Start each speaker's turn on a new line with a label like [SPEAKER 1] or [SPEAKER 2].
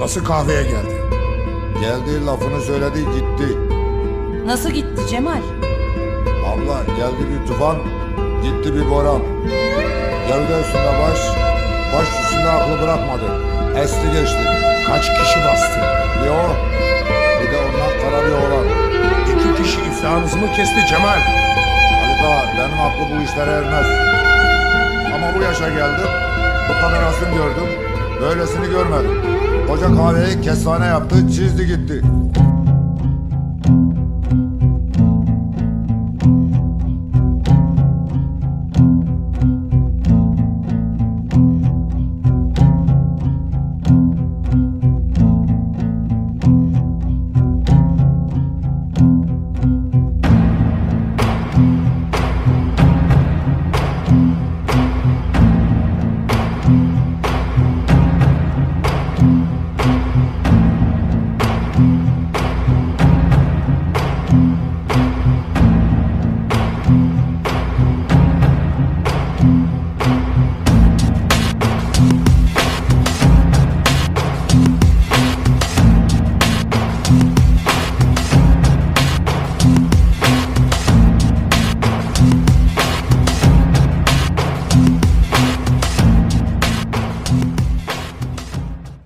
[SPEAKER 1] Nasıl kahveye geldi?
[SPEAKER 2] Geldi lafını söyledi gitti.
[SPEAKER 3] Nasıl gitti Cemal?
[SPEAKER 2] Abla geldi bir tufan, gitti bir boran. Gövde üstünde baş, baş üstünde aklı bırakmadı. Esti geçti.
[SPEAKER 1] Kaç kişi bastı?
[SPEAKER 2] Bir o, bir de ondan kara bir oğlan.
[SPEAKER 1] İki kişi iflahınızı mı kesti Cemal?
[SPEAKER 2] Halit ağa benim aklı bu işlere ermez. Ama bu yaşa geldim, bu kadar asım gördüm. Böylesini görmedim. Koca kahveyi kestane yaptı, çizdi gitti.